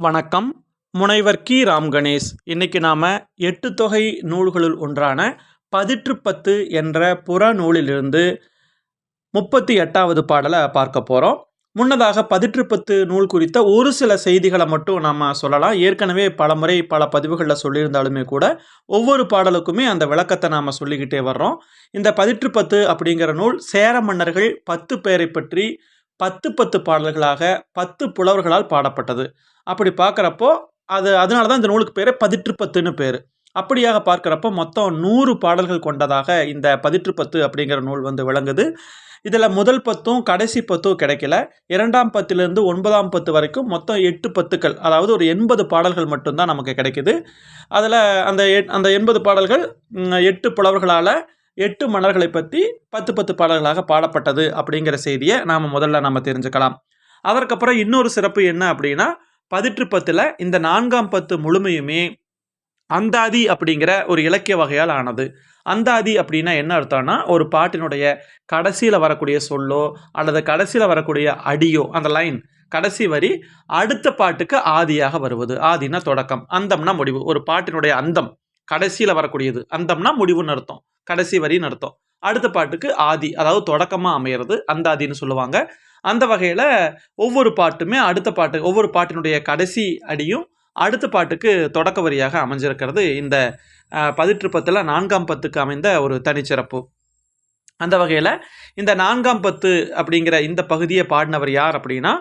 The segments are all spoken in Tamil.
வணக்கம். முனைவர் கி. ராம் கணேஷ். இன்னைக்கு நாம் எட்டு தொகை நூல்களுள் ஒன்றான பதிற்று பத்து என்ற புறநூலிலிருந்து முப்பத்தி எட்டாவது பாடலை பார்க்க போகிறோம் முன்னதாக பதிற்று பத்து நூல் குறித்த ஒரு சில செய்திகளை மட்டும் நாம் சொல்லலாம். ஏற்கனவே பல முறை பல பதிவுகளில் சொல்லியிருந்தாலுமே கூட ஒவ்வொரு பாடலுக்குமே அந்த விளக்கத்தை நாம் சொல்லிக்கிட்டே வர்றோம். இந்த பதிற்று பத்து அப்படிங்கிற நூல் சேர மன்னர்கள் பத்து பேரை பற்றி பத்து பத்து பாடல்களாக பத்து புலவர்களால் பாடப்பட்டது. அப்படி பார்க்குறப்போ அது அதனால தான் இந்த நூலுக்கு பேர் பதிற்றுப்பத்துன்னு பேர். அப்படியாக பார்க்குறப்போ மொத்தம் நூறு பாடல்கள் கொண்டதாக இந்த பதிற்றுப்பத்து அப்படிங்கிற நூல் வந்து விளங்குது. இதில் முதல் பத்தும் கடைசி பத்தும் கிடைக்கல. இரண்டாம் பத்திலிருந்து ஒன்பதாம் பத்து வரைக்கும் மொத்தம் எட்டு பத்துக்கள் அதாவது ஒரு எண்பது பாடல்கள் மட்டும்தான் நமக்கு கிடைக்குது. அதில் அந்த எட் அந்த எண்பது பாடல்கள் எட்டு புலவர்களால் எட்டு மன்னர்களை பற்றி பத்து பத்து பாடல்களாக பாடப்பட்டது அப்படிங்கிற செய்தியை நாம் முதல்ல நம்ம தெரிஞ்சுக்கலாம். அதற்கப்புறம் இன்னொரு சிறப்பு என்ன அப்படின்னா பதிற்று பத்தில் இந்த நான்காம் பத்து முழுமையுமே அந்தாதி அப்படிங்கிற ஒரு இலக்கிய வகையால் ஆனது. அந்தாதி அப்படின்னா என்ன அர்த்தம்னா ஒரு பாட்டினுடைய கடைசியில் வரக்கூடிய சொல்லோ அல்லது கடைசியில் வரக்கூடிய அடியோ அந்த லைன் கடைசி வரி அடுத்த பாட்டுக்கு ஆதியாக வருவது. ஆதினா தொடக்கம் அந்தம்னா முடிவு. ஒரு பாட்டினுடைய அந்தம். கடைசியில் வரக்கூடியது. அந்தம்னா முடிவுன்னு அர்த்தம். கடைசி வரின்னு அர்த்தம். அடுத்த பாட்டுக்கு ஆதி அதாவது தொடக்கமாக அமையிறது அந்தாதின்னு சொல்லுவாங்க. அந்த வகையில் ஒவ்வொரு பாட்டுமே அடுத்த பாட்டு ஒவ்வொரு பாட்டினுடைய கடைசி அடியும் அடுத்த பாட்டுக்கு தொடக்க வரியாக அமைஞ்சிருக்கிறது இந்த பதிற்றுப்பத்தில் நான்காம் பத்துக்கு அமைந்த ஒரு தனிச்சிறப்பு. அந்த வகையில் இந்த நான்காம் பத்து அப்படிங்கிற இந்த பகுதியை பாடினவர் யார் அப்படின்னா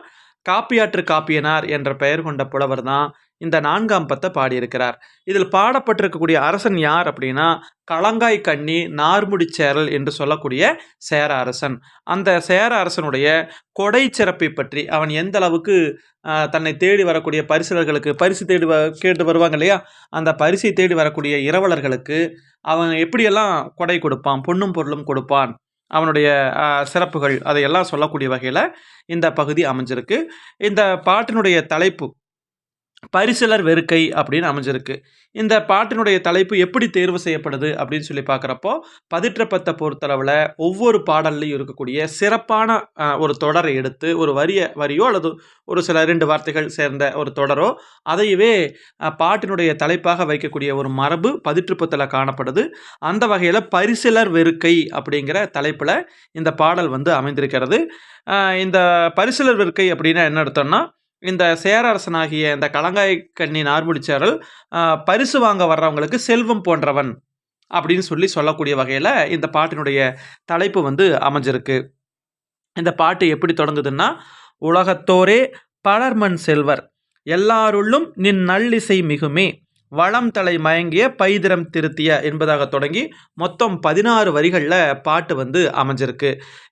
காப்பியாற்று காப்பியனார் என்ற பெயர் கொண்ட புலவர் தான் இந்த நான்காம் பத்தை பாடியிருக்கிறார். இதில் பாடப்பட்டிருக்கக்கூடிய அரசன் யார் அப்படின்னா களங்காய் கண்ணி நார்முடிச்சேரல் என்று சொல்லக்கூடிய சேர அரசன் அந்த சேர அரசனுடைய கொடை சிறப்பை பற்றி அவன் எந்த அளவுக்கு தன்னை தேடி வரக்கூடிய பரிசுகளுக்கு பரிசு தேடி வ கேட்டு வருவாங்க இல்லையா? அந்த பரிசை தேடி வரக்கூடிய இரவலர்களுக்கு அவன் எப்படியெல்லாம் கொடை கொடுப்பான் பொன்னும் பொருளும் கொடுப்பான் அவனுடைய சிறப்புகள் அதையெல்லாம் சொல்லக்கூடிய வகையில் இந்த பகுதி அமைஞ்சிருக்கு. இந்த பாட்டினுடைய தலைப்பு பரிசிலர் வெறுக்கை அப்படின்னு அமைஞ்சிருக்கு. இந்த பாட்டினுடைய தலைப்பு எப்படி தேர்வு செய்யப்படுது அப்படின்னு சொல்லி பார்க்குறப்போ பதிற்றப்பத்தை பொறுத்தளவில் ஒவ்வொரு பாடல்லையும் இருக்கக்கூடிய சிறப்பான ஒரு தொடரை எடுத்து ஒரு வரிய வரியோ அல்லது ஒரு சில ரெண்டு வார்த்தைகள் சேர்ந்த ஒரு தொடரோ அதையவே பாட்டினுடைய தலைப்பாக வைக்கக்கூடிய ஒரு மரபு பதிற்றுப்பத்தில் காணப்படுது. அந்த வகையில் பரிசிலர் வெறுக்கை அப்படிங்கிற தலைப்பில் இந்த பாடல் வந்து அமைந்திருக்கிறது. இந்த பரிசிலர் வெறுக்கை அப்படின்னா என்ன எடுத்தோம்னா இந்த சேரரசனாகிய இந்த கலங்காய் கண்ணி நார்முடிச்சாரல் பரிசு வாங்க வர்றவங்களுக்கு செல்வம் போன்றவன் அப்படின்னு சொல்லி சொல்லக்கூடிய வகையில் இந்த பாட்டினுடைய தலைப்பு வந்து அமைஞ்சிருக்கு. இந்த பாட்டு எப்படி தொடங்குதுன்னா உலகத்தோரே பலர்மண் செல்வர் எல்லாருள்ளும் நின் நல்லிசை மிகுமே வளம் தலை மயங்கிய பைதிரம் திருத்திய என்பதாக தொடங்கி மொத்தம் பதினாறு வரிகளில் பாட்டு வந்து அமைஞ்சிருக்கு.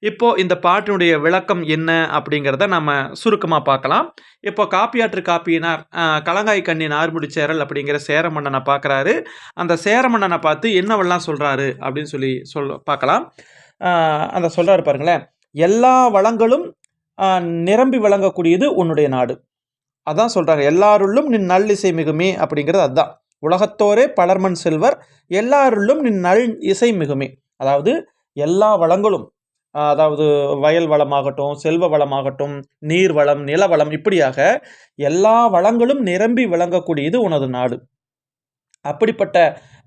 இப்போ இந்த பாட்டினுடைய விளக்கம் என்ன அப்படிங்கிறத நம்ம சுருக்கமாக பார்க்கலாம். இப்போ காப்பியாற்று காப்பியினார் கலங்காய் கண்ணின் ஆறுமுடி சேரல் அப்படிங்கிற சேர மன்னனை பார்க்குறாரு. அந்த சேர மன்னனை பார்த்து என்னவெல்லாம் சொல்கிறாரு அப்படின்னு சொல்லி சொல் பார்க்கலாம். அந்த சொல்கிறாரு பாருங்களேன். எல்லா வளங்களும் நிரம்பி விளங்கக்கூடியது உன்னுடைய நாடு. அதான் சொல்கிறாங்க எல்லாருள்ளும் நின் நல் இசை மிகுமே அப்படிங்கிறது அதுதான். உலகத்தோரே பலர்மன் செல்வர் எல்லாருள்ளும் நின் நல் இசை மிகுமே. அதாவது எல்லா வளங்களும் அதாவது வயல் வளமாகட்டும் செல்வ வளமாகட்டும் நீர் வளம் நில வளம் இப்படியாக எல்லா வளங்களும் நிரம்பி விளங்கக்கூடியது உனது நாடு. அப்படிப்பட்ட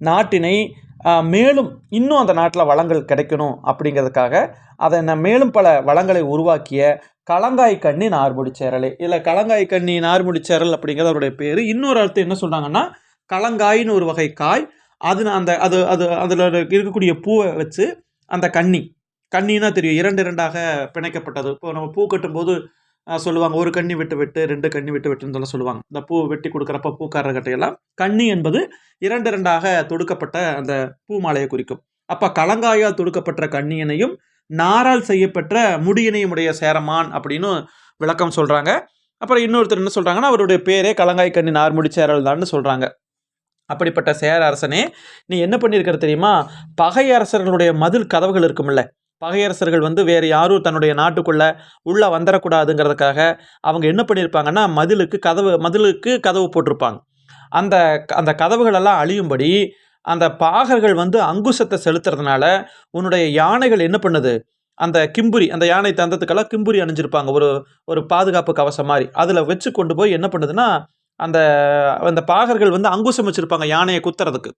நாட்டினை மேலும் இன்னும் அந்த நாட்டில் வளங்கள் கிடைக்கணும் அப்படிங்கிறதுக்காக அதை நான் மேலும் பல வளங்களை உருவாக்கிய கலங்காய் கண்ணி நார்முடி சேரலே. இல்லை கலங்காய் கண்ணி நார்முடி சேரல் அப்படிங்கிறது அவருடைய பேர். இன்னொரு அர்த்தம் என்ன சொல்கிறாங்கன்னா கலங்காயின்னு ஒரு வகை காய் அது அந்த அது அது அதில் இருக்கக்கூடிய பூவை வச்சு அந்த கண்ணி கண்ணின்னா தெரியும். இரண்டு இரண்டாக பிணைக்கப்பட்டது. இப்போ நம்ம பூ கட்டும்போது சொல்லுவாங்க ஒரு கன்னி விட்டு விட்டு ரெண்டு கன்னி விட்டு விட்டுன்னு சொல்ல சொல்லுவாங்க. இந்த பூ வெட்டி கொடுக்குறப்ப பூக்காரர் கட்டையெல்லாம் கண்ணி என்பது இரண்டு இரண்டாக தொடுக்கப்பட்ட அந்த பூ மாலையை குறிக்கும். அப்போ கலங்காயால் தொடுக்கப்பட்ட கண்ணியனையும் நாரால் செய்யப்பட்ட முடியினையும் உடைய சேரமான் அப்படின்னு விளக்கம் சொல்கிறாங்க அப்புறம் இன்னொருத்தர் என்ன சொல்கிறாங்கன்னா அவருடைய பேரே கலங்காய் கண்ணி நார்முடி சேரல் தான்னு சொல்கிறாங்க அப்படிப்பட்ட சேர அரசனே நீ என்ன பண்ணியிருக்கிற தெரியுமா? பகை அரசர்களுடைய மதில் கதவுகள் இருக்கும்ல பகையரசர்கள் வந்து வேறு யாரும் தன்னுடைய நாட்டுக்குள்ளே உள்ளே வந்துடக்கூடாதுங்கிறதுக்காக அவங்க என்ன பண்ணியிருப்பாங்கன்னா மதிலுக்கு கதவு மதிலுக்கு கதவு போட்டிருப்பாங்க. அந்த அந்த கதவுகளெல்லாம் அழியும்படி அந்த பாகர்கள் வந்து அங்குசத்தை செலுத்துறதுனால உன்னுடைய யானைகள் என்ன பண்ணுது? அந்த கிம்புரி அந்த யானை தந்தத்துக்கெல்லாம் கிம்புரி அணிஞ்சிருப்பாங்க. ஒரு ஒரு பாதுகாப்பு கவசம் மாதிரி. அதில் வச்சு கொண்டு போய் என்ன பண்ணுதுன்னா அந்த அந்த பாகர்கள் வந்து அங்குசம் வச்சுருப்பாங்க யானையை குத்துறதுக்கு.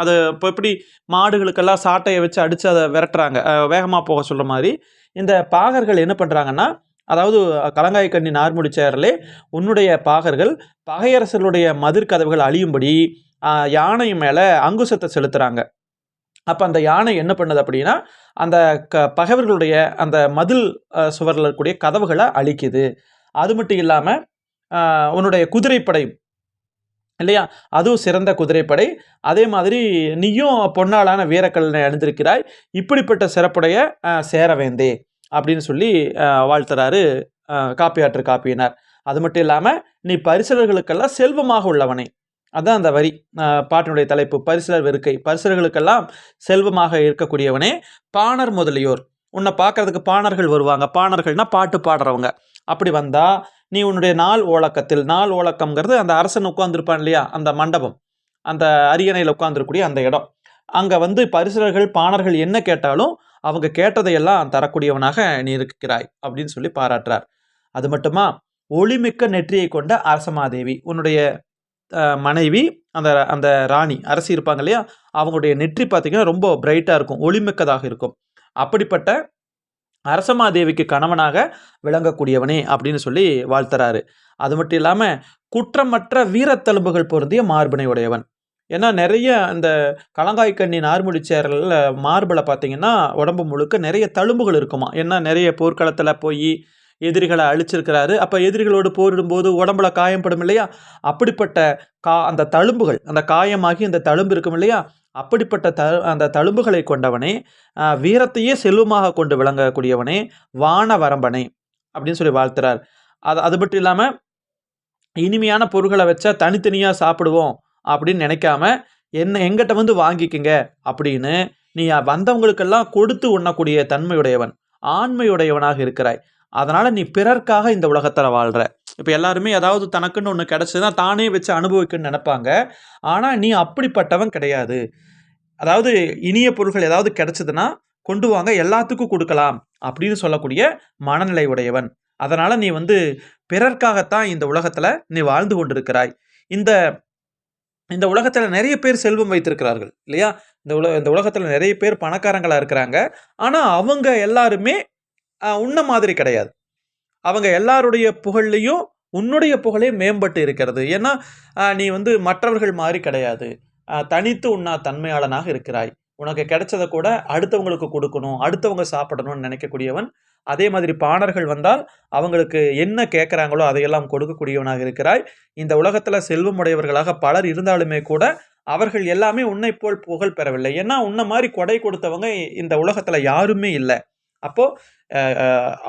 அது இப்போ எப்படி மாடுகளுக்கெல்லாம் சாட்டையை வச்சு அடித்து அதை விரட்டுறாங்க. வேகமாக போக சொல்கிற மாதிரி இந்த பாகர்கள் என்ன பண்ணுறாங்கன்னா அதாவது கலங்காய் கண்ணி நார்முடி சேரலே உன்னுடைய பாகர்கள் பகையரசர்களுடைய மதிர் கதவுகள் அழியும்படி யானை மேலே அங்குசத்தை செலுத்துகிறாங்க அப்போ அந்த யானை என்ன பண்ணுது அப்படின்னா அந்த க பகைவர்களுடைய அந்த மதில் சுவரில் இருக்கக்கூடிய கதவுகளை அழிக்குது. அது மட்டும் இல்லாமல் உன்னுடைய குதிரைப்படை இல்லையா? அதுவும் சிறந்த குதிரைப்படை. அதே மாதிரி நீயும் பொன்னாளான வீரக்கல்லனை அணிந்திருக்கிறாய். இப்படிப்பட்ட சிறப்புடைய சேரவேந்தே அப்படின்னு சொல்லி வாழ்த்துறாரு காப்பியாற்று காப்பியினார். அது மட்டும் இல்லாமல் நீ பரிசலர்களுக்கெல்லாம் செல்வமாக உள்ளவனே. அதான் அந்த வரி. பாட்டினுடைய தலைப்பு. பரிசலர் வெறுக்கை. பரிசலர்களுக்கெல்லாம் செல்வமாக இருக்கக்கூடியவனே பாணர் முதலியோர். உன்னை பார்க்கறதுக்கு பாணர்கள் வருவாங்க. பாணர்கள்னால் பாட்டு பாடுறவங்க. அப்படி வந்தால் நீ உன்னுடைய நாள் ஓழக்கத்தில் நாள் ஓழக்கம்ங்கிறது அந்த அரசன் உட்காந்துருப்பான் இல்லையா? அந்த மண்டபம். அந்த அரியணையில் உட்காந்துருக்கூடிய அந்த இடம். அங்கே வந்து பரிசுரர்கள் பாணர்கள் என்ன கேட்டாலும் அவங்க கேட்டதையெல்லாம் தரக்கூடியவனாக நீ இருக்கிறாய் அப்படின்னு சொல்லி பாராட்டுறார். அது மட்டுமா? ஒளிமிக்க நெற்றியை கொண்ட அரசமாதேவி. உன்னுடைய மனைவி அந்த அந்த ராணி அரசி இருப்பாங்க இல்லையா? அவங்களுடைய நெற்றி பார்த்தீங்கன்னா ரொம்ப பிரைட்டாக இருக்கும் ஒளிமிக்கதாக இருக்கும். அப்படிப்பட்ட அரசமாதேவிக்கு கணவனாக விளங்கக்கூடியவனே அப்படின்னு சொல்லி வாழ்த்துறாரு. அது மட்டும் இல்லாமல் குற்றமற்ற வீரத்தழும்புகள் பொருந்திய மார்பினை உடையவன். ஏன்னா நிறைய அந்த கலங்காய்க்கண்ணி நார்முடி சேரலில் மார்பில் பார்த்தீங்கன்னா உடம்பு முழுக்க நிறைய தழும்புகள் இருக்குமா ஏன்னா நிறைய போர்க்களத்தில் போய் எதிரிகளை அழிச்சிருக்கிறாரு. அப்போ எதிரிகளோடு போரிடும்போது உடம்புல காயம்படும் இல்லையா? அப்படிப்பட்ட கா அந்த தழும்புகள் அந்த காயமாகி அந்த தழும்பு இருக்கும் இல்லையா? அப்படிப்பட்ட த அந்த தழும்புகளை கொண்டவனே வீரத்தையே செல்வமாக கொண்டு விளங்கக்கூடியவனே வான வரம்பனை அப்படின்னு சொல்லி வாழ்த்துறார். அது அது மட்டும் இல்லாமல் இனிமையான பொருட்களை வச்சா தனித்தனியாக சாப்பிடுவோம் அப்படின்னு நினைக்காம என்ன எங்கிட்ட வந்து வாங்கிக்கங்க அப்படின்னு நீ வந்தவங்களுக்கெல்லாம் கொடுத்து உண்ணக்கூடிய தன்மையுடையவன் ஆண்மையுடையவனாக இருக்கிறாய். அதனால் நீ பிறர்க்காக இந்த உலகத்தில் வாழ்கிற இப்போ எல்லாருமே ஏதாவது தனக்குன்னு ஒன்று கிடச்சதுன்னா தானே வச்சு அனுபவிக்கணும்னு நினைப்பாங்க. ஆனால் நீ அப்படிப்பட்டவன் கிடையாது. அதாவது இனிய பொருள்கள் ஏதாவது கிடைச்சதுன்னா கொண்டு வாங்க எல்லாத்துக்கும் கொடுக்கலாம் அப்படின்னு சொல்லக்கூடிய மனநிலை உடையவன். அதனால் நீ வந்து பிறர்க்காகத்தான் இந்த உலகத்தில் நீ வாழ்ந்து கொண்டிருக்கிறாய். இந்த இந்த உலகத்தில் நிறைய பேர் செல்வம் வைத்திருக்கிறார்கள் இல்லையா? இந்த உலக இந்த உலகத்தில் நிறைய பேர் பணக்காரங்களாக இருக்கிறாங்க. ஆனால் அவங்க எல்லாருமே உன்ன மாதிரி கிடையாது. அவங்க எல்லாருடைய புகழ்லையும் உன்னுடைய புகழே மேம்பட்டு இருக்கிறது. ஏன்னா நீ வந்து மற்றவர்கள் மாதிரி கிடையாது. தனித்து உண்ணா தன்மையாளனாக இருக்கிறாய். உனக்கு கிடைச்சதை கூட அடுத்தவங்களுக்கு கொடுக்கணும் அடுத்தவங்க சாப்பிடணும்னு நினைக்கக்கூடியவன். அதே மாதிரி பாணர்கள் வந்தால் அவங்களுக்கு என்ன கேட்குறாங்களோ அதையெல்லாம் கொடுக்கக்கூடியவனாக இருக்கிறாய். இந்த உலகத்தில் செல்வம் உடையவர்களாக பலர் இருந்தாலுமே கூட அவர்கள் எல்லாமே உன்னை போல் புகழ் பெறவில்லை. ஏன்னா உன்னை மாதிரி கொடை கொடுத்தவங்க இந்த உலகத்தில் யாருமே இல்லை. அப்போது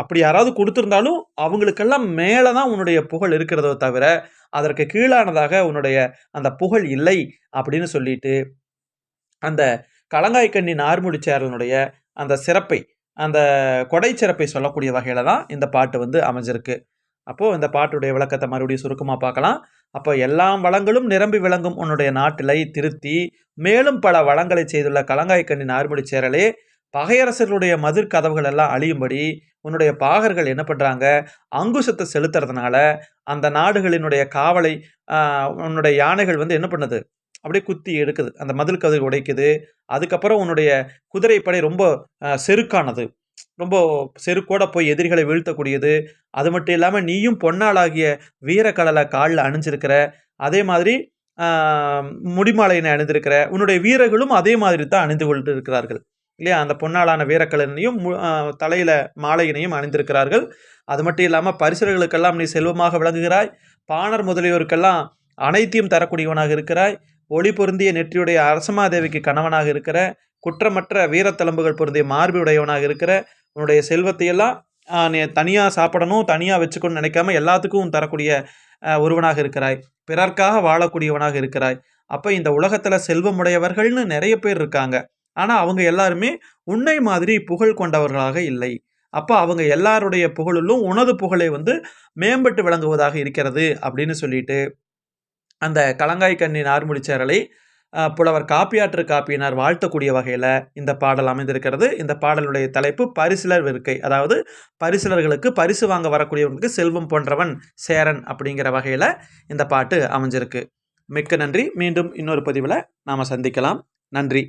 அப்படி யாராவது கொடுத்துருந்தாலும் அவங்களுக்கெல்லாம் மேலே தான் உன்னுடைய புகழ் இருக்கிறதோ தவிர அதற்கு கீழானதாக உன்னுடைய அந்த புகழ் இல்லை அப்படின்னு சொல்லிட்டு அந்த கலங்காய்க்கண்ணி நார்முடி சேரலனுடைய அந்த சிறப்பை அந்த கொடை சிறப்பை சொல்லக்கூடிய வகையில் தான் இந்த பாட்டு வந்து அமைஞ்சிருக்கு. அப்போது இந்த பாட்டுடைய விளக்கத்தை மறுபடியும் சுருக்கமாக பார்க்கலாம். அப்போ எல்லா வளங்களும் நிரம்பி விளங்கும் உன்னுடைய நாட்டிலை திருத்தி மேலும் பல வளங்களை செய்துள்ள கலங்காய்க்கண்ணி நார்முடி சேரலே பகையரசர்களுடைய மதிர் கதவுகள் எல்லாம் அழியும்படி உன்னுடைய பாகர்கள் என்ன பண்ணுறாங்க அங்குசத்தை செலுத்துறதுனால அந்த நாடுகளினுடைய காவலை உன்னுடைய யானைகள் வந்து என்ன பண்ணுது? அப்படியே குத்தி எடுக்குது. அந்த மதில் கதவு உடைக்குது. அதுக்கப்புறம் உன்னுடைய குதிரைப்படை ரொம்ப செருக்கானது. ரொம்ப செருக்கோட போய் எதிரிகளை வீழ்த்தக்கூடியது. அது மட்டும் இல்லாமல் நீயும் பொன்னாளாகிய வீரக்கடலை காலில் அணிஞ்சிருக்கிற அதே மாதிரி முடிமாலையினை அணிந்திருக்கிற உன்னுடைய வீரர்களும் அதே மாதிரி தான் அணிந்து கொண்டு இருக்கிறார்கள் இல்லையா? அந்த பொன்னாளான வீரக்கலனையும் தலையில் மாலையினையும் அணிந்திருக்கிறார்கள். அது மட்டும் இல்லாமல் பரிசுகளுக்கெல்லாம் நீ செல்வமாக விளங்குகிறாய். பாணர் முதலியோருக்கெல்லாம் அனைத்தையும் தரக்கூடியவனாக இருக்கிறாய். ஒளி பொருந்திய நெற்றியுடைய அரசமாதேவிக்கு கணவனாக இருக்கிற குற்றமற்ற வீரத்தளம்புகள் பொருந்திய மார்பு உடையவனாக இருக்கிற உன்னுடைய செல்வத்தையெல்லாம் நீ தனியாக சாப்பிடணும் தனியாக வச்சுக்கணும்னு நினைக்காம எல்லாத்துக்கும் தரக்கூடிய ஒருவனாக இருக்கிறாய். பிறர்க்காக வாழக்கூடியவனாக இருக்கிறாய். அப்போ இந்த உலகத்தில் செல்வமுடையவர்கள்னு நிறைய பேர் இருக்காங்க. ஆனால் அவங்க எல்லாருமே உன்னை மாதிரி புகழ் கொண்டவர்களாக இல்லை. அப்போ அவங்க எல்லாருடைய புகழிலும் உனது புகழை வந்து மேம்பட்டு விளங்குவதாக இருக்கிறது அப்படின்னு சொல்லிட்டு அந்த கலங்காய் கண்ணி நார்முடிச்சேரலை புலவர் காப்பியாற்று காப்பியினார் வாழ்த்தக்கூடிய வகையில் இந்த பாடல் அமைந்திருக்கிறது. இந்த பாடலுடைய தலைப்பு பரிசிலர் இருக்கை அதாவது பரிசிலர்களுக்கு பரிசு வாங்க வரக்கூடியவர்களுக்கு செல்வம் போன்றவன் சேரன் அப்படிங்கிற வகையில் இந்த பாட்டு அமைஞ்சிருக்கு. மிக்க நன்றி. மீண்டும் இன்னொரு பதிவில் நாம் சந்திக்கலாம். நன்றி.